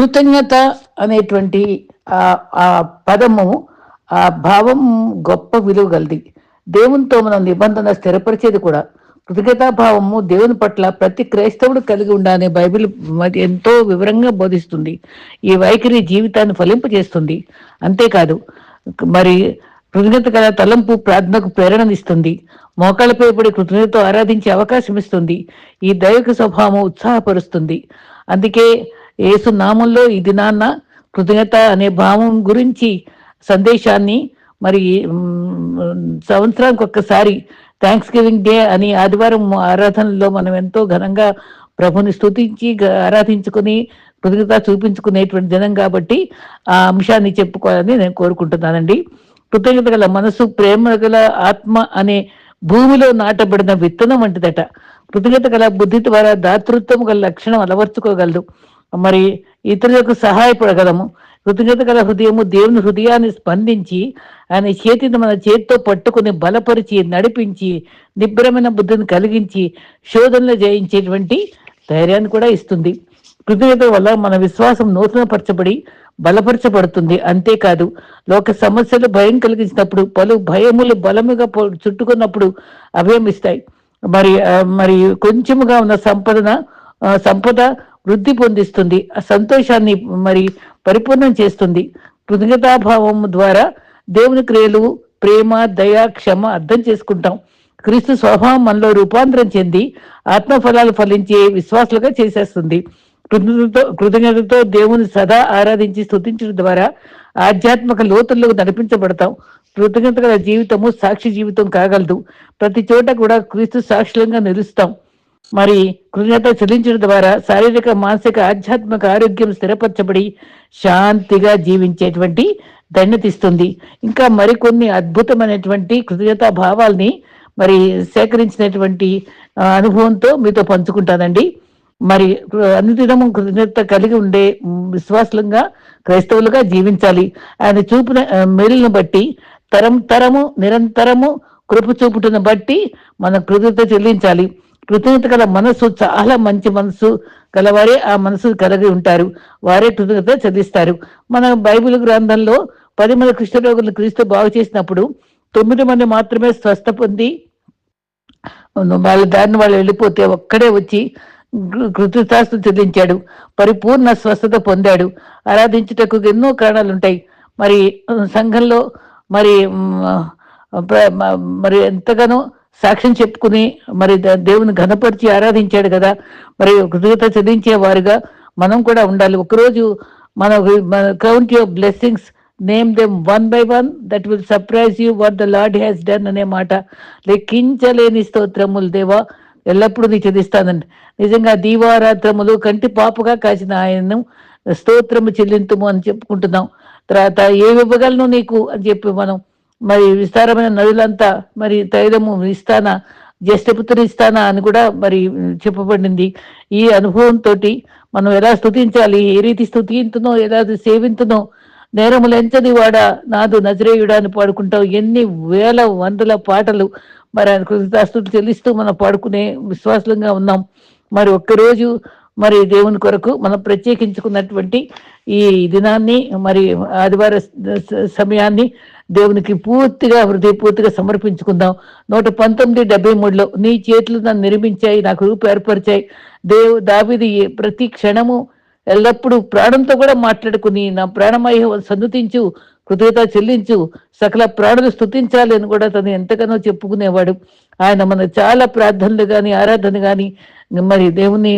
కృతజ్ఞత అనేటువంటి ఆ పదము ఆ భావం గొప్ప విలువ కలిది దేవునితో మనం నిబంధన స్థిరపరిచేది కూడా కృతజ్ఞతా భావము దేవుని పట్ల ప్రతి క్రైస్తవుడు కలిగి ఉండాలని బైబిల్ మరి ఎంతో వివరంగా బోధిస్తుంది. ఈ వైఖరి జీవితాన్ని ఫలింపజేస్తుంది అంతేకాదు మరి కృతజ్ఞత గల తలంపు ప్రార్థనకు ప్రేరణనిస్తుంది మోకాళ్ళపై పడి కృతజ్ఞతతో ఆరాధించే అవకాశం ఇస్తుంది. ఈ దైవిక స్వభావం ఉత్సాహపరుస్తుంది. అందుకే ఏసునామంలో ఈ దినాన్న కృతజ్ఞత అనే భావం గురించి సందేశాన్ని మరి సంవత్సరానికి ఒక్కసారి థ్యాంక్స్ గివింగ్ డే అని ఆదివారం ఆరాధనలో మనం ఎంతో ఘనంగా ప్రభుని స్తుతించి ఆరాధించుకుని కృతజ్ఞత చూపించుకునేటువంటి దినం కాబట్టి ఆ అంశాన్ని చెప్పుకోవాలని నేను కోరుకుంటున్నానండి. కృతజ్ఞత గల మనసు ప్రేమ గల ఆత్మ అనే భూమిలో నాటబడిన విత్తనం వంటిదట. కృతజ్ఞత గల బుద్ధి ద్వారా దాతృత్వం గల లక్షణం అలవర్చుకోగలదు. మరి ఇతరులకు సహాయపడగలము. కృతజ్ఞత గల హృదయము దేవుని హృదయాన్ని స్పందించి ఆయన చేతిని మన చేతితో పట్టుకుని బలపరిచి నడిపించి నిబ్రమైన బుద్ధిని కలిగించి శోధనలు జయించేటువంటి ధైర్యాన్ని కూడా ఇస్తుంది. కృతజ్ఞత వల్ల మన విశ్వాసం నూతనపరచబడి బలపరచబడుతుంది. అంతేకాదు లోక సమస్యలు భయం కలిగించినప్పుడు పలు భయములు బలముగా చుట్టుకున్నప్పుడు అభయమిస్తాయి. మరి మరి కొంచెముగా ఉన్న సంపదన సంపద వృద్ధి పొందిస్తుంది ఆ సంతోషాన్ని మరి పరిపూర్ణం చేస్తుంది. కృతజ్ఞతాభావం ద్వారా దేవుని క్రియలు ప్రేమ దయ క్షమ అర్థం చేసుకుంటాం. క్రీస్తు స్వభావం మనలో రూపాంతరం చెంది ఆత్మఫలాలు ఫలించే విశ్వాసులుగా చేసేస్తుంది. కృతజ్ఞతతో కృతజ్ఞతతో దేవుని సదా ఆరాధించి స్థుతించడం ద్వారా ఆధ్యాత్మిక లోతుల్లోకి నడిపించబడతాం. కృతజ్ఞత గల జీవితము సాక్షి జీవితం కాగలదు. ప్రతి చోట కూడా క్రీస్తు సాక్షులంగా నిలుస్తాం. మరి కృతజ్ఞత చెల్లించడం ద్వారా శారీరక మానసిక ఆధ్యాత్మిక ఆరోగ్యం స్థిరపరచబడి శాంతిగా జీవించేటువంటి ధన్యతిస్తుంది ఇంకా మరికొన్ని అద్భుతమైనటువంటి కృతజ్ఞతా భావాల్ని మరి సేకరించినటువంటి అనుభవంతో మీతో పంచుకుంటానండి. మరి అనుదినము కృతజ్ఞత కలిగి ఉండే మ్, విశ్వాసులంగా క్రైస్తవులుగా జీవించాలి. ఆయన చూపిన మేలును బట్టి తరం తరము నిరంతరము కృప చూపుటను బట్టి మన కృతజ్ఞత చెల్లించాలి. కృతజ్ఞత గల మనసు చాలా మంచి మనసు గలవారే ఆ మనసు కలిగి ఉంటారు. వారే కృతజ్ఞత చదివిస్తారు మన బైబిల్ గ్రంథంలో పది మంది కుష్ఠరోగులను క్రీస్తు బాగు చేసినప్పుడు తొమ్మిది మంది మాత్రమే స్వస్థ పొంది వాళ్ళ దారిని వాళ్ళు వెళ్ళిపోతే ఒక్కడే వచ్చి కృ- కృతజ్ఞతాస్తు చెల్లించాడు. పరిపూర్ణ స్వస్థత పొందాడు. ఆరాధించుటకు ఎన్నో కారణాలు ఉంటాయి మరి సంఘంలో మరి మరి ఎంతగానో సాక్ష్యం చెప్పుకుని మరి ద- దేవుని ఘనపరిచి ఆరాధించాడు కదా. మరి కృతజ్ఞత చెల్లించే వారుగా మనం కూడా ఉండాలి. ఒకరోజు మన మన count your blessings name them one by one that will surprise you what the Lord has done అనే మాట. లెక్కించలేని స్తోత్రములు దేవా ఎల్లప్పుడూ నీ చెల్లిస్తానండి నిజంగా దీవారాత్రములు కంటి పాపగా కాసిన ఆయన స్తోత్రము చెల్లింతుము అని చెప్పుకుంటున్నాం. తర్వాత ఏ ఇవ్వగలను నీకు అని చెప్పి మనం మరి విస్తారమైన నదులంతా మరి తైలము ఇస్తానా జ్యేష్ఠపుత్రుని ఇస్తానా అని కూడా మరి చెప్పబడింది. ఈ అనుభవంతో మనం ఎలా స్థుతించాలి ఏ రీతి స్థుతింతునో ఎలా సేవింతునో నేరములెంచది వాడ నాదు నజరేయుడా అని పాడుకుంటావు. ఎన్ని వేల వందల పాటలు మరి ఆయన కృతజ్ఞతాస్తుతులు చెల్లిస్తూ మనం పాడుకునే విశ్వాసంగా ఉన్నాం. మరి ఒక్కరోజు మరి దేవుని కొరకు మనం ప్రత్యేకించుకున్నటువంటి ఈ దినాన్ని మరి ఆదివార స- సమయాన్ని దేవునికి పూర్తిగా హృదయపూర్తిగా సమర్పించుకుందాం. నూట పంతొమ్మిది డెబ్బై మూడులో నీ చేతులు నన్ను నిర్మించాయి నాకు రూపు ఏర్పరిచాయి. దేవు దావిది ప్రతి క్షణము ఎల్లప్పుడూ ప్రాణంతో కూడా మాట్లాడుకుని నా ప్రాణమయ సన్నుతించు కృతజ్ఞత చెల్లించు సకల ప్రాణులు స్థుతించాలి అని కూడా తను ఎంతగానో చెప్పుకునేవాడు. ఆయన మన చాలా ప్రార్థనలు కానీ ఆరాధన కానీ మరి దేవుని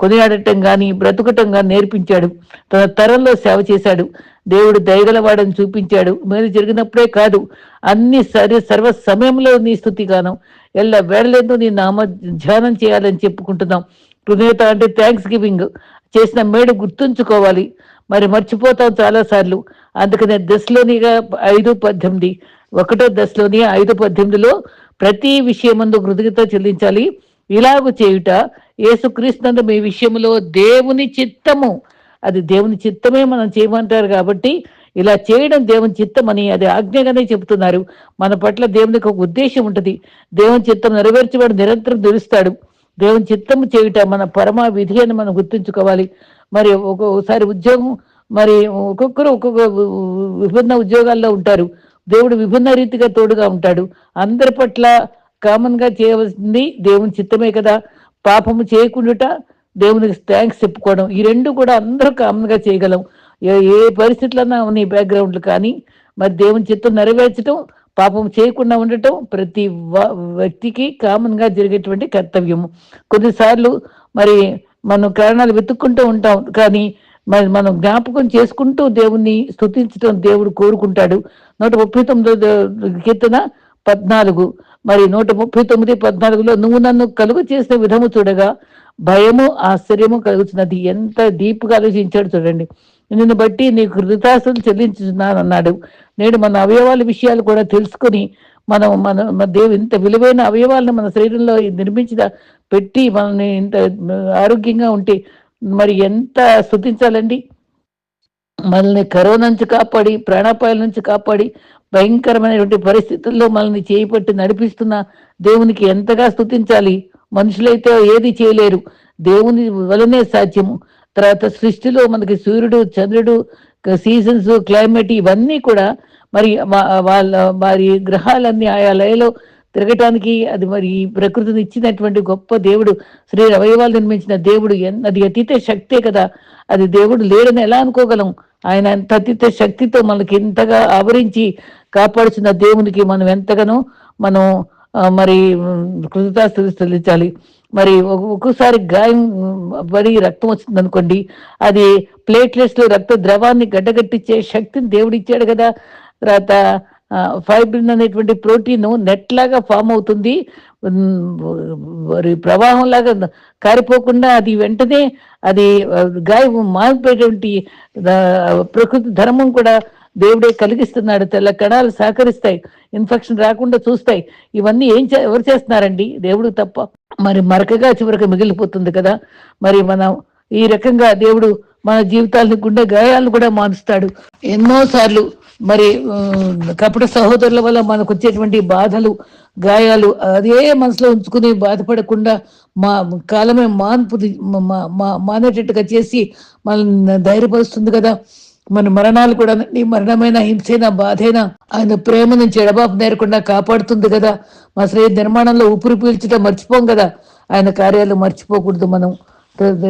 కొనియాడటం కానీ బ్రతుకటం కానీ నేర్పించాడు. తన తరంలో సేవ చేశాడు. దేవుడు దయగలవాడని చూపించాడు. మేలు జరిగినప్పుడే కాదు అన్ని సరి సర్వ సమయంలో నీ స్థుతి గానం ఎల్ల వేడలేదు నీ నామ ధ్యానం చేయాలని చెప్పుకుంటున్నాం. కృతజ్ఞత అంటే థ్యాంక్స్ గివింగ్ చేసిన మేడు గుర్తుంచుకోవాలి. మరి మర్చిపోతాం చాలాసార్లు. అందుకనే దశలోనిగా ఐదు పద్దెనిమిది ఒకటో దశలోని ఐదు పద్దెనిమిదిలో ప్రతి విషయమందు కృతజ్ఞత చెల్లించాలి. ఇలాగు చేయుట యేసుక్రీస్తునందు మీ విషయంలో దేవుని చిత్తము అది దేవుని చిత్తమే మనం చేయమంటారు కాబట్టి ఇలా చేయడం దేవుని చిత్తం అని అది ఆజ్ఞగానే చెబుతున్నారు. మన పట్ల దేవునికి ఒక ఉద్దేశం ఉంటుంది. దేవుని చిత్తం నెరవేర్చేవాడు నిరంతరం తెలుస్తాడు దేవుని చిత్తము చేయుట మన పరమ విధి అని మనం గుర్తుంచుకోవాలి. మరి ఒక్కొక్కసారి ఉద్యోగం మరి ఒక్కొక్కరు ఒక్కొక్క విభిన్న ఉద్యోగాల్లో ఉంటారు. దేవుడు విభిన్న రీతిగా తోడుగా ఉంటాడు. అందరి పట్ల కామన్గా చేయవలసింది దేవుని చిత్తమే కదా. పాపము చేయకుండా దేవునికి థ్యాంక్స్ చెప్పుకోవడం. ఈ రెండు కూడా అందరూ కామన్గా చేయగలం. ఏ ఏ పరిస్థితులన్నా నీ బ్యాక్గ్రౌండ్లు కానీ మరి దేవుని చిత్తం నెరవేర్చడం పాపం చేయకుండా ఉండటం ప్రతి వ- వ్యక్తికి కామన్గా జరిగేటువంటి కర్తవ్యము కొన్నిసార్లు మరి మనం కారణాలు వెతుక్కుంటూ ఉంటాం కానీ మరి మనం జ్ఞాపకం చేసుకుంటూ దేవుణ్ణి స్థుతించడం దేవుడు కోరుకుంటాడు. నూట ముప్పై తొమ్మిదో కీర్తన పద్నాలుగు. మరి నూట ముప్పై తొమ్మిది పద్నాలుగులో నువ్వు నన్ను కలుగు చేసిన విధము చూడగా భయము ఆశ్చర్యము కలుగుతున్నది. ఎంత డీప్గా ఆలోచించాడు చూడండి. నిన్ను బట్టి నీకు కృతజ్ఞతలు చెల్లించుతున్నాను అన్నాడు. నేడు మన అవయవాల విషయాలు కూడా తెలుసుకొని మనం మన మన దేవు ఇంత విలువైన అవయవాలను మన శరీరంలో నిర్మించిన పెట్టి మనల్ని ఇంత ఆరోగ్యంగా ఉంటే మరి ఎంత స్థుతించాలండి మనల్ని కరోనా నుంచి కాపాడి ప్రాణాపాయాల నుంచి కాపాడి భయంకరమైనటువంటి పరిస్థితుల్లో మనల్ని చేపట్టి నడిపిస్తున్న దేవునికి ఎంతగా స్థుతించాలి మనుషులైతే ఏది చేయలేరు. దేవుని వలనే సాధ్యము. తర్వాత సృష్టిలో మనకి సూర్యుడు చంద్రుడు సీజన్స్ క్లైమేట్ ఇవన్నీ కూడా మరి వాళ్ళ వారి గ్రహాలన్నీ ఆయా లయలో తిరగటానికి అది మరి ఈ ప్రకృతిని ఇచ్చినటువంటి గొప్ప దేవుడు శ్రీ అవయవాలు నిర్మించిన దేవుడు ఎన్- అది అతీత శక్తే కదా. అది దేవుడు లేడని ఎలా అనుకోగలం? ఆయన ఎంత అతీత శక్తితో మనకి ఇంతగా ఆవరించి కాపాడుచున్న దేవునికి మనం ఎంతగానో మనం మరి కృతజ్ఞతలు చెల్లించాలి. మరి ఒ- ఒక్కోసారి గాయం పడి రక్తం వచ్చింది అనుకోండి అది ప్లేట్లెట్స్లో రక్త ద్రవాన్ని గడ్డగట్టించే శక్తిని దేవుడు ఇచ్చాడు కదా. తర్వాత ఫైబ్రిన్ అనేటువంటి ప్రోటీన్ నెట్ లాగా ఫామ్ అవుతుంది. మరి ప్రవాహం లాగా కారిపోకుండా అది వెంటనే అది గాయం మారిపోయేటువంటి ప్రకృతి ధర్మం కూడా దేవుడే కలిగిస్తున్నాడు తెల్ల కణాలు సహకరిస్తాయి ఇన్ఫెక్షన్ రాకుండా చూస్తాయి. ఇవన్నీ ఏం చే- ఎవరు చేస్తున్నారండి? దేవుడు తప్ప. మరి మరకగా చివరికి మిగిలిపోతుంది కదా. మరి మనం ఈ రకంగా దేవుడు మన జీవితాలను గుండె గాయాలను కూడా మానుస్తాడు. ఎన్నోసార్లు మరి కపట సహోదరుల వల్ల మనకు వచ్చేటువంటి బాధలు గాయాలు అదే మనసులో ఉంచుకుని బాధపడకుండా మా కాలమే మాన్పు మా- మా- మానేటట్టుగా చేసి మనల్ని ధైర్యపరుస్తుంది కదా. మన మరణాలు కూడా నీ మరణమైన హింసైనా బాధైనా ఆయన ప్రేమ నుంచి ఎడబాపు నేరకుండా కాపాడుతుంది కదా. మా శ్రేయ నిర్మాణంలో ఊపిరి పీల్చడం మర్చిపోం కదా. ఆయన కార్యాలు మర్చిపోకూడదు మనం.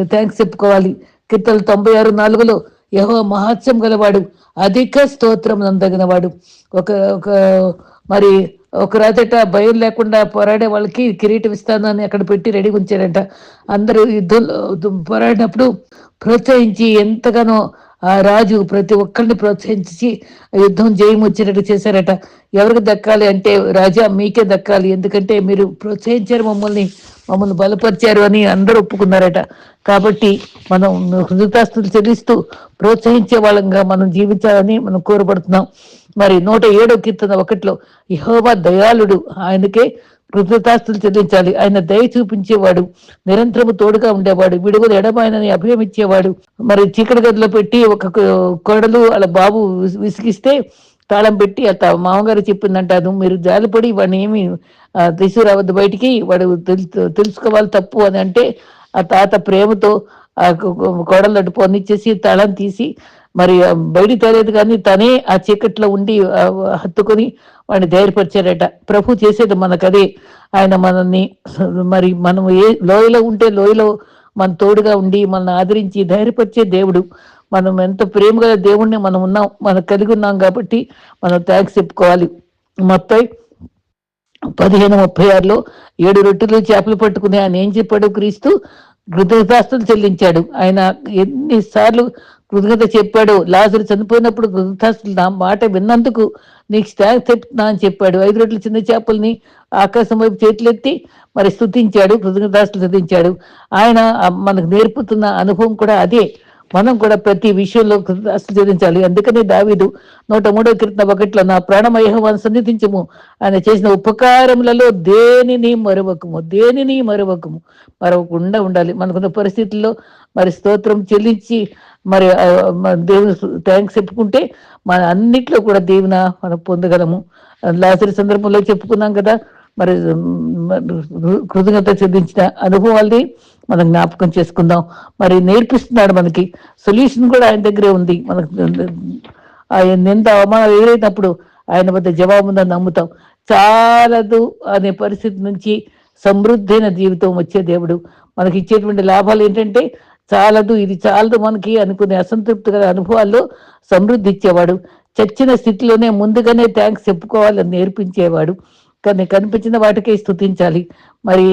థ్యాంక్స్ చెప్పుకోవాలి. కీర్తనలు తొంభై ఆరు నాలుగులో యహో మహాత్స్యం గలవాడు అధిక స్తోత్రం నందగినవాడు ఒక ఒక మరి ఒక రాతట భయం లేకుండా పోరాడే వాళ్ళకి కిరీటం ఇస్తానని అక్కడ పెట్టి రెడీ ఉంచారంట అందరూ యుద్ధంలో పోరాడినప్పుడు ప్రోత్సహించి ఎంతగానో ఆ రాజు ప్రతి ఒక్కరిని ప్రోత్సహించి యుద్ధం జయం వచ్చేటట్టు చేశారట. ఎవరికి దక్కాలి అంటే రాజా మీకే దక్కాలి. ఎందుకంటే మీరు ప్రోత్సహించారు మమ్మల్ని మమ్మల్ని బలపరిచారు అని అందరూ ఒప్పుకున్నారట. కాబట్టి మనం హృదయతాస్తులు చెల్లిస్తూ ప్రోత్సహించే వాళ్ళంగా మనం జీవించాలని మనం కోరబడుతున్నాం. మరి నూట ఏడో కీర్తన ఒకటిలో యహోవా దయాళుడు ఆయనకే కృతజ్ఞతాస్తులు చెల్లించాలి. ఆయన దయ చూపించేవాడు నిరంతరము తోడుగా ఉండేవాడు విడుదల ఎడమాయనని అభయం ఇచ్చేవాడు మరి చీకటి గదిలో పెట్టి ఒక కొడలు అలా బాబు విసిగిస్తే తాళం పెట్టి ఆ తా- మామగారు చెప్పిందంట అది మీరు జాలిపడి వాడిని ఏమి తీసుకురావద్దు బయటికి వాడు తెలుసు తెలుసుకోవాలి తప్పు అని అంటే ఆ తాత ప్రేమతో ఆ కొ- కొడలు అటు పొందిచ్చేసి తాళం తీసి మరి బయటికి తెలియదు కానీ తనే ఆ చీకట్లో ఉండి హత్తుకొని వాడిని ధైర్యపరిచాడట ప్రభు చేసేది మనకదే. ఆయన మనల్ని మరి మనం ఏ లోయలో ఉంటే లోయలో మన తోడుగా ఉండి మనల్ని ఆదరించి ధైర్యపరిచే దేవుడు. మనం ఎంత ప్రేమగల దేవుణ్ణి మనం ఉన్నాం మనం కలిగి ఉన్నాం కాబట్టి మనం థ్యాంక్స్ చెప్పుకోవాలి. మొత్తం పదిహేను ముప్పై ఆరులో ఏడు రొట్టెలు చేపలు పట్టుకుని ఆయన ఏం చెప్పాడు క్రీస్తు కృతజ్ఞతాస్తులు చెల్లించాడు. ఆయన ఎన్నిసార్లు కృతజ్ఞత చెప్పాడు. లాజరు చనిపోయినప్పుడు కృతజ్ఞతాస్తులు నా మాట విన్నందుకు నీకు థ్యాంక్స్ చెప్తున్నా అని చెప్పాడు. ఐదు రొట్టెల చిన్న చేపల్ని ఆకాశం వైపు చేతులెత్తి మరి స్తుతించాడు కృతజ్ఞతాస్తులు స్థుతించాడు ఆయన మనకు నేర్పుతున్న అనుభవం కూడా అదే. మనం కూడా ప్రతి విషయంలో కృతజ్ఞతలు చెల్లించాలి. అందుకనే దావీదు నూట మూడో కీర్తన ఒకటిలో నా ప్రాణమయహవాన్ని సన్నిధించము. ఆయన చేసిన ఉపకారములలో దేనిని మరవకము దేనిని మరవకము. మరవకుండా ఉండాలి. మనకున్న పరిస్థితుల్లో మరి స్తోత్రం చెల్లించి మరి దేవుని థ్యాంక్స్ చెప్పుకుంటే మన అన్నిట్లో కూడా దేవున మనం పొందగలము. లాసరి సందర్భంలో చెప్పుకున్నాం కదా మరి కృతజ్ఞత చెందించిన అనుభవాల్ని మనం జ్ఞాపకం చేసుకుందాం. మరి నేర్పిస్తున్నాడు మనకి. సొల్యూషన్ కూడా ఆయన దగ్గరే ఉంది. మనకు ఆయన నింద అవమానం ఎదురైనప్పుడు ఆయన వద్ద జవాబు ఉందని నమ్ముతాం. చాలదు అనే పరిస్థితి నుంచి సమృద్ధైన జీవితం వచ్చే దేవుడు. మనకి ఇచ్చేటువంటి లాభాలు ఏంటంటే చాలదు ఇది చాలదు మనకి అనుకునే అసంతృప్తి గల అనుభవాల్లో సమృద్ధి ఇచ్చేవాడు చచ్చిన స్థితిలోనే ముందుగానే థ్యాంక్స్ చెప్పుకోవాలని నేర్పించేవాడు. కానీ కనిపించిన వాటికే స్థుతించాలి మరి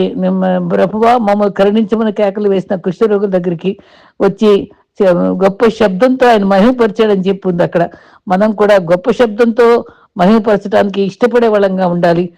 ప్రభువా మమ్మల్ని కరుణించమని కేకలు వేసిన కుష్ఠరోగుల దగ్గరికి వచ్చి గొప్ప శబ్దంతో ఆయన మహిమపరిచాడని చెప్పి ఉంది అక్కడ. మనం కూడా గొప్ప శబ్దంతో మహిమపరచడానికి ఇష్టపడే వాళ్ళంగా ఉండాలి.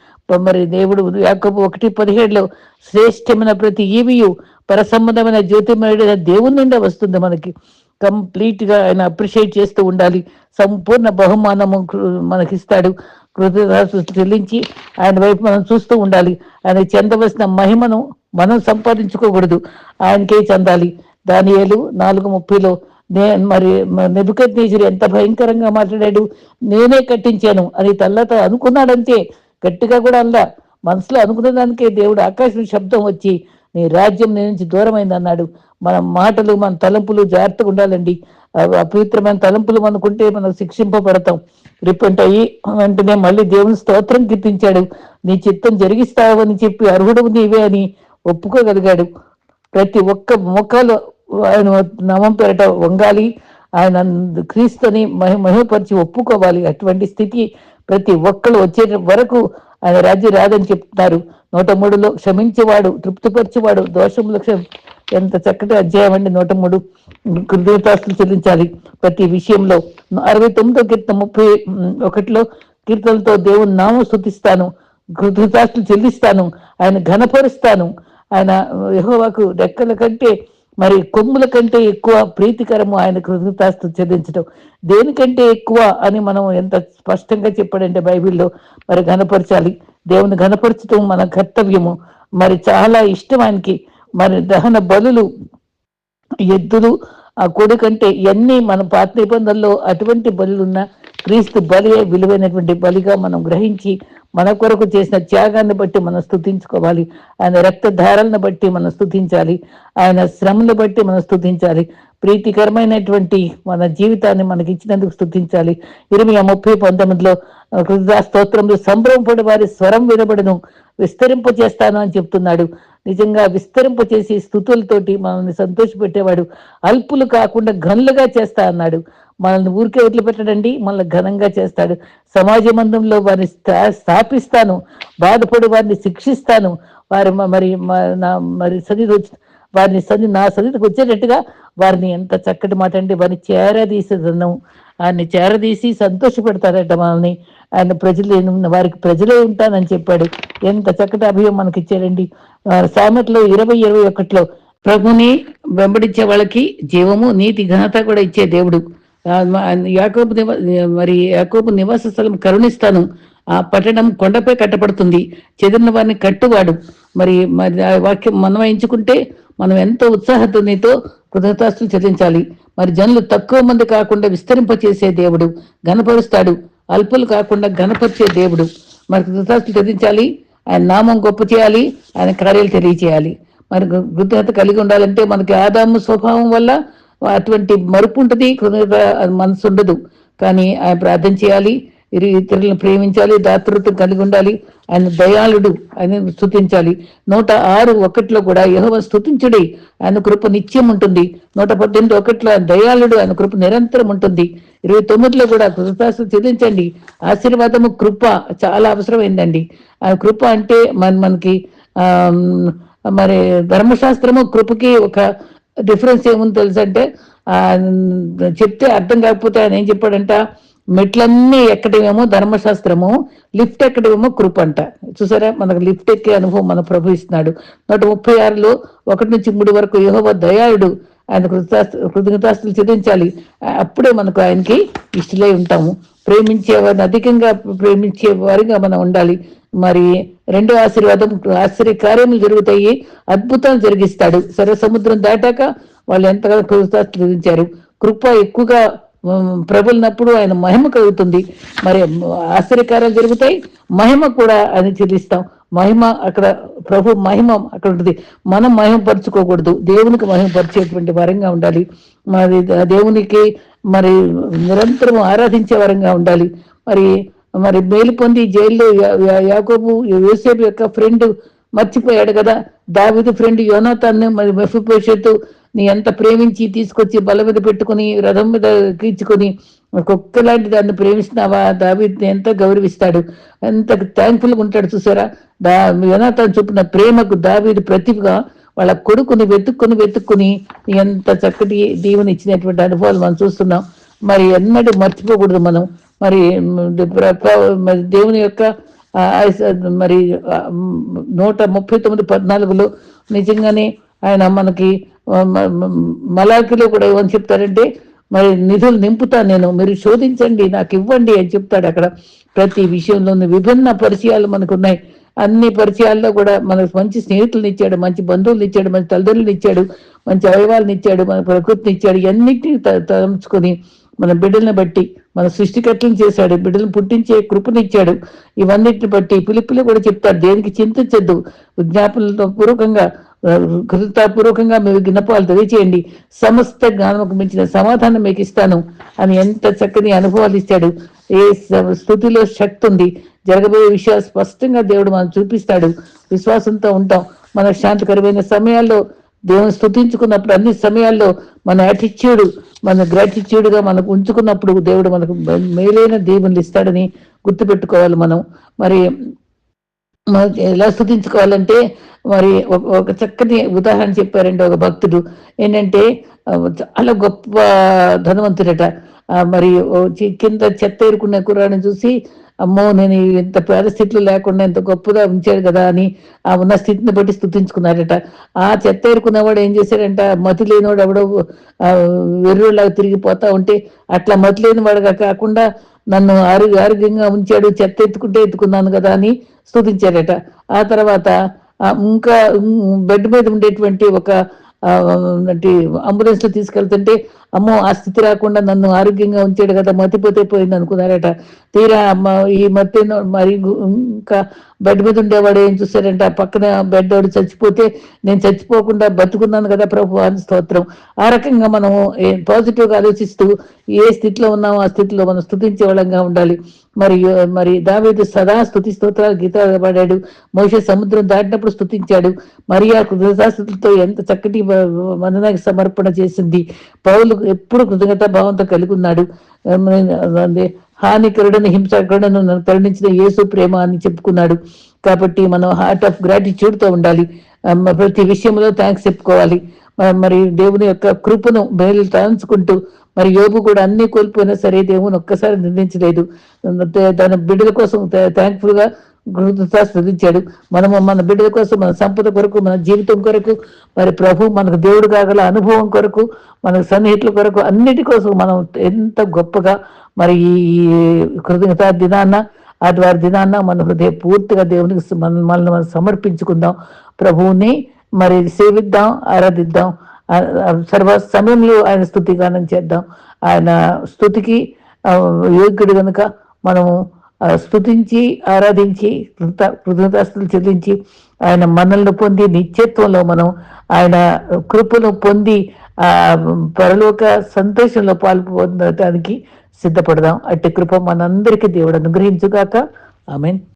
మరి దేవుడు యాకబు ఒకటి పదిహేడులో శ్రేష్టమైన ప్రతి ఈవియు పరసంబంధమైన జ్యోతిమయుడైన దేవుని నుండే వస్తుంది మనకి. కంప్లీట్గా ఆయన అప్రిషియేట్ చేస్తూ ఉండాలి. సంపూర్ణ బహుమానము మనకిస్తాడు. కృతజ్ఞతలు చెల్లించి ఆయన వైపు మనం చూస్తూ ఉండాలి. ఆయన చెందవలసిన మహిమను మనం సంపాదించుకోకూడదు. ఆయనకే చెందాలి. దానియేలు నాలుగు ముప్పైలో నే మరి నెబుకత్ నీజురు ఎంత భయంకరంగా మాట్లాడాడు? నేనే కట్టించాను అని తల్లతో అనుకున్నాడంతే. గట్టిగా కూడా అల్లా మనసులో అనుకున్న దానికే దేవుడు ఆకాశం శబ్దం వచ్చి నీ రాజ్యం నీ నుంచి దూరమైంది అన్నాడు మన మాటలు మన తలంపులు జాగ్రత్తగా ఉండాలండి. అపవిత్రమైన తలంపులు మనకుంటే మనం శిక్షింపబడతాం. రిపెంట్ అయ్యి వెంటనే మళ్ళీ దేవుని స్తోత్రం కీర్తించాడు. నీ చిత్తం జరిగిస్తావని చెప్పి అర్హుడు నీవే అని ఒప్పుకోగలిగాడు. ప్రతి ఒక్క ముఖాలు ఆయన నామం పేరట వంగాలి. ఆయన క్రీస్తుని మహి మహిమపరిచి ఒప్పుకోవాలి. అటువంటి స్థితి ప్రతి ఒక్కరు వచ్చే వరకు ఆయన రాజ్యం రాదని చెప్తున్నారు. నూట మూడులో క్షమించేవాడు తృప్తిపరిచేవాడు దోషములు ఎంత చక్కటి అధ్యాయం అండి. నూట మూడు కృతజ్ఞతాస్తులు చెల్లించాలి. ప్రతి విషయంలో అరవై తొమ్మిదో కీర్తన ముప్పై ఒకటిలో కీర్తనలతో దేవుని నామం స్థుతిస్తాను కృతజ్ఞతాస్తులు చెల్లిస్తాను. ఆయన ఘనపరుస్తాను. ఆయన యహోవాకు రెక్కల కంటే మరి కొమ్ముల కంటే ఎక్కువ ప్రీతికరము ఆయన కృతజ్ఞతాస్తు చెల్లించడం దేనికంటే ఎక్కువ అని మనం ఎంత స్పష్టంగా చెప్పాడంటే బైబిల్లో మరి ఘనపరచాలి. దేవుని ఘనపరచడం మన కర్తవ్యము. మరి చాలా ఇష్టం ఆయనకి. మరి దహన బలులు ఎద్దులు ఆ కొడుకంటే ఇవన్నీ మన పాత నిబంధనలో అటువంటి బలులున్న క్రీస్తు బలి విలువైనటువంటి బలిగా మనం గ్రహించి మన కొరకు చేసిన త్యాగాన్ని బట్టి మనం స్థుతించుకోవాలి ఆయన రక్తధారలను బట్టి మనం స్థుతించాలి ఆయన శ్రమను బట్టి మనం స్థుతించాలి ప్రీతికరమైనటువంటి మన జీవితాన్ని మనకి ఇచ్చినందుకు స్థుతించాలి ఇరవై ముప్పై పంతొమ్మిదిలో హృదయ స్తోత్రంలో సంభ్రమపడి వారి స్వరం వినబడను. విస్తరింప చేస్తాను అని చెప్తున్నాడు. నిజంగా విస్తరింప చేసి స్థుతులతోటి మనల్ని సంతోషపెట్టేవాడు. అల్పులు కాకుండా ఘనులుగా చేస్తా అన్నాడు. మనల్ని ఊరికే వదిలిపెట్టడండి మనల్ని ఘనంగా చేస్తాడు. సమాజ మందంలో వారిని స్థాపిస్తాను. బాధపడి వారిని శిక్షిస్తాను. వారి మరి మరి సన్నిధి వారిని సన్ని నా సన్నిధికి వచ్చేటట్టుగా వారిని ఎంత చక్కటి మాట అంటే వారిని చేరదీసేదన్నాం. ఆయన్ని చేరదీసి సంతోషపెడతారట మనల్ని. ఆయన ప్రజలు వారికి ప్రజలే ఉంటానని చెప్పాడు. ఎంత చక్కటి అభయం మనకి ఇచ్చాడండి సామెతలో ఇరవై ఇరవై ఒకటిలో ప్రభుని వెంబడించే వాళ్ళకి జీవము నీతి ఘనత కూడా ఇచ్చే దేవుడు. యాకోబు మరి యాకోబు నివాస స్థలం కరుణిస్తాను. ఆ పట్టణం కొండపై కట్టబడుతుంది. చెదిరిన వారిని కట్టువాడు. మరి మరి ఆ వాక్యం మనం ఎంచుకుంటే మనం ఎంతో ఉత్సాహతోనితో కృతజ్ఞతాస్తులు చెల్లించాలి. మరి జనులు తక్కువ మంది కాకుండా విస్తరింపచేసే దేవుడు ఘనపరుస్తాడు. అల్పులు కాకుండా ఘనపరిచే దేవుడు. మరి కృతజ్ఞతలు చెల్లించాలి. ఆయన నామం గొప్ప చేయాలి. ఆయన కార్యాలు తెలియచేయాలి. మరి కృతజ్ఞత కలిగి ఉండాలంటే మనకి ఆదాము స్వభావం వల్ల అటువంటి మరుపు ఉంటుంది మనసు ఉండదు కానీ ఆయన ప్రార్థన చేయాలి. ఇతరులను ప్రేమించాలి దాతృత్వం కలిగి ఉండాలి ఆయన దయాళుడు ఆయన స్థుతించాలి నూట ఆరు ఒకటిలో కూడా యహోవ స్థుతించుడి ఆయన కృప నిత్యం ఉంటుంది. నూట పద్దెనిమిది ఒకటిలో దయాళుడు ఆయన కృప నిరంతరం ఉంటుంది. ఇరవై తొమ్మిదిలో కూడా కృతాసు చెల్లించండి. ఆశీర్వాదము కృప చాలా అవసరమైందండి. ఆ కృప అంటే మన మనకి ఆ మరి ధర్మశాస్త్రము కృపకి ఒక డిఫరెన్స్ ఏముంది తెలుసు అంటే చెప్తే అర్థం కాకపోతే ఆయన ఏం చెప్పాడంట? మెట్లన్నీ ఎక్కడమేమో ధర్మశాస్త్రము లిఫ్ట్ ఎక్కడమేమో కృప అంట చూసారా? మనకు లిఫ్ట్ ఎక్కే అనుభవం మన ప్రభు ఇస్తున్నాడు. నూట ముప్పై ఆరులో ఒకటి నుంచి మూడు వరకు యహోవ దయాళుడు. ఆయన కృతజ్ఞతాస్తు కృతజ్ఞతాస్తులు చెల్లించాలి. అప్పుడే మనకు ఆయనకి ఇష్టలై ఉంటాము. ప్రేమించే వారిని అధికంగా ప్రేమించే వారిగా మనం ఉండాలి. మరి రెండో ఆశీర్వాదం ఆశ్చర్య కార్యములు జరుగుతాయి. అద్భుతాలు జరిగిస్తాడు. సరే సముద్రం దాటాక వాళ్ళు ఎంతగా కృతజ్ఞతాస్తులు కృప ఎక్కువగా ప్రబలినప్పుడు ఆయన మహిమ కలుగుతుంది. మరి ఆశ్చర్యకార్యాలు జరుగుతాయి. మహిమ కూడా అని చెల్లిస్తాం. మహిమ అక్కడ ప్రభు మహిమ అక్కడ ఉంటుంది. మనం మహిమ పరుచుకోకూడదు. దేవునికి మహిమ పరిచేటువంటి వరంగా ఉండాలి. మరి దేవునికి మరి నిరంతరం ఆరాధించే వరంగా ఉండాలి. మరి మరి మేలు పొంది జైల్లో యాకోబు యోసేపు యొక్క ఫ్రెండ్ మర్చిపోయాడు కదా. దావిదు ఫ్రెండ్ యోనాథాన్ని మరి మెఫిపోషత్తు నీ ఎంత ప్రేమించి తీసుకొచ్చి బల మీద పెట్టుకుని రథం మీద కీర్చుకొని కుక్క లాంటి దాన్ని ప్రేమిస్తున్నావా? దావి ఎంత గౌరవిస్తాడు? ఎంత థ్యాంక్ఫుల్గా ఉంటాడు చూసారా? దా యోనాథాన్ చూపిన ప్రేమకు దావీది ప్రతిభగా వాళ్ళ కొడుకుని వెతుక్కుని వెతుక్కుని ఎంత చక్కటి దీవెని ఇచ్చినటువంటి అనుభవాలు మనం చూస్తున్నాం. మరి ఎన్నడూ మర్చిపోకూడదు మనం. మరి దేవుని యొక్క మరి నూట ముప్పై తొమ్మిది పద్నాలుగులో నిజంగానే ఆయన మనకి మలాఖీలో కూడా ఏమని చెప్తారంటే మరి నిధులు నింపుతాను నేను మీరు శోధించండి నాకు ఇవ్వండి అని చెప్తాడు అక్కడ. ప్రతి విషయంలోనూ విభిన్న పరిచయాలు మనకు ఉన్నాయి అన్ని పరిచయాల్లో కూడా మనకు మంచి స్నేహితులను ఇచ్చాడు మంచి బంధువులు ఇచ్చాడు మంచి తల్లిదండ్రులను ఇచ్చాడు మంచి అవయవాలను ఇచ్చాడు మన ప్రకృతిని ఇచ్చాడు ఇవన్నిటిని తలుచుకొని మన బిడ్డలను బట్టి మన సృష్టికర్తలను చేశాడు బిడ్డలను పుట్టించే కృపనిచ్చాడు ఇవన్నిటిని బట్టి పిలుపులు కూడా చెప్తాడు దేనికి చింతించద్దు విజ్ఞాపనలతో పూర్వకంగా కృతజ్ఞతాపూర్వకంగా మీరు జ్ఞాపాలు తెలియచేయండి. సమస్త జ్ఞానముకు మించిన సమాధానం మీకు ఇస్తాను అని ఎంత చక్కని అనుభవాలు ఇచ్చాడు. ఏ స్థుతిలో శక్తి ఉంది. జరగబోయే విషయాలు స్పష్టంగా దేవుడు మనం చూపిస్తాడు. విశ్వాసంతో ఉంటాం. మన శాంతికరమైన సమయాల్లో దేవుని స్థుతించుకున్నప్పుడు అన్ని సమయాల్లో మన యాటిట్యూడ్ మన గ్రాటిట్యూడ్గా మనకు ఉంచుకున్నప్పుడు దేవుడు మనకు మేలైన దేవుని ఇస్తాడని గుర్తుపెట్టుకోవాలి మనం. మరి ఎలా స్థుతించుకోవాలంటే మరి ఒక చక్కటి ఉదాహరణ చెప్పారండి ఒక భక్తుడు. ఏంటంటే చాలా గొప్ప ధనవంతుడట. మరి కింద చెత్త ఏరుకున్న కుర్రాడిని చూసి అమ్మో నేను ఇంత పరిస్థితులు లేకుండా ఇంత గొప్పగా ఉంచాడు కదా అని ఆ ఉన్న స్థితిని బట్టి స్థుతించుకున్నాడట ఆ చెత్త ఏరుకున్నవాడు ఏం చేశాడంట? మతి లేనివాడు ఎవడో వెర్రులాగా తిరిగిపోతా ఉంటే అట్లా మతి లేనివాడుగా కాకుండా నన్ను ఆరోగ్య ఆరోగ్యంగా ఉంచాడు చెత్త ఎత్తుకుంటే ఎత్తుకున్నాను కదా అని స్థుతించాడట ఆ తర్వాత ఇంకా బెడ్ మీద ఉండేటువంటి ఒక అంబులెన్స్లో తీసుకెళ్తుంటే అమ్మో ఆ స్థితి రాకుండా నన్ను ఆరోగ్యంగా ఉంచాడు కదా మతిపోతే పోయింది అనుకున్నారట. తీరా అమ్మ ఈ మతి మరి ఇంకా బెడ్ మీద ఉండేవాడు ఏం చూశారంట పక్కన బెడ్ వాడు చచ్చిపోతే నేను చచ్చిపోకుండా బతుకున్నాను కదా ప్రభు అని స్తోత్రం. ఆ రకంగా మనము పాజిటివ్గా ఆలోచిస్తూ ఏ స్థితిలో ఉన్నామో ఆ స్థితిలో మనం స్థుతించే వాళ్ళంగా ఉండాలి. మరి మరి దావేది సదా స్థుతి స్తోత్రాలు గీత పాడాడు. మహిష సముద్రం దాటినప్పుడు స్థుతించాడు. మరి ఆ కృతజ్ఞతాస్థుతులతో ఎంత చక్కటి వందనానికి సమర్పణ చేసింది. పౌలు ఎప్పుడు కృతజ్ఞత భావంతో కలిగి ఉన్నాడు. హానికరుడని హింసకరుడను నన్ను కరుణించిన యేసు ప్రేమ అని చెప్పుకున్నాడు. కాబట్టి మనం హార్ట్ ఆఫ్ గ్రాటిట్యూడ్తో ఉండాలి ప్రతి విషయంలో థ్యాంక్స్ చెప్పుకోవాలి. మరి దేవుని యొక్క కృపను మేలు తలంచుకుంటూ మరి యోగు కూడా అన్ని కోల్పోయినా సరే దేవుని ఒక్కసారి నిర్ణయించలేదు తన బిడ్డల కోసం థ్యాంక్ఫుల్ గా స్థుతించాడు మనము మన బిడ్డల కోసం మన సంపద కొరకు మన జీవితం కొరకు మరి ప్రభు మనకు దేవుడు కాగల అనుభవం కొరకు మన సన్నిహితుల కొరకు అన్నిటి కోసం మనం ఎంత గొప్పగా మరి ఈ కృతజ్ఞత దినాన్న ఆదివారి దినాన్న మన హృదయ పూర్తిగా దేవునికి మనల్ని మనం సమర్పించుకుందాం. ప్రభువుని మరి సేవిద్దాం ఆరాధిద్దాం. సర్వ సమయంలో ఆయన స్థుతిగానం చేద్దాం. ఆయన స్థుతికి యోగ్యుడు కనుక మనము స్థుతించి ఆరాధించి కృత కృతజ్ఞతాస్తులు చెల్లించి ఆయన మనల్ని పొంది నిత్యత్వంలో మనం ఆయన కృపను పొంది ఆ పరలోక సంతోషంలో పాల్పొందడానికి సిద్ధపడదాం. అట్టి కృప మనందరికీ దేవుడు అనుగ్రహించుగాక. I mean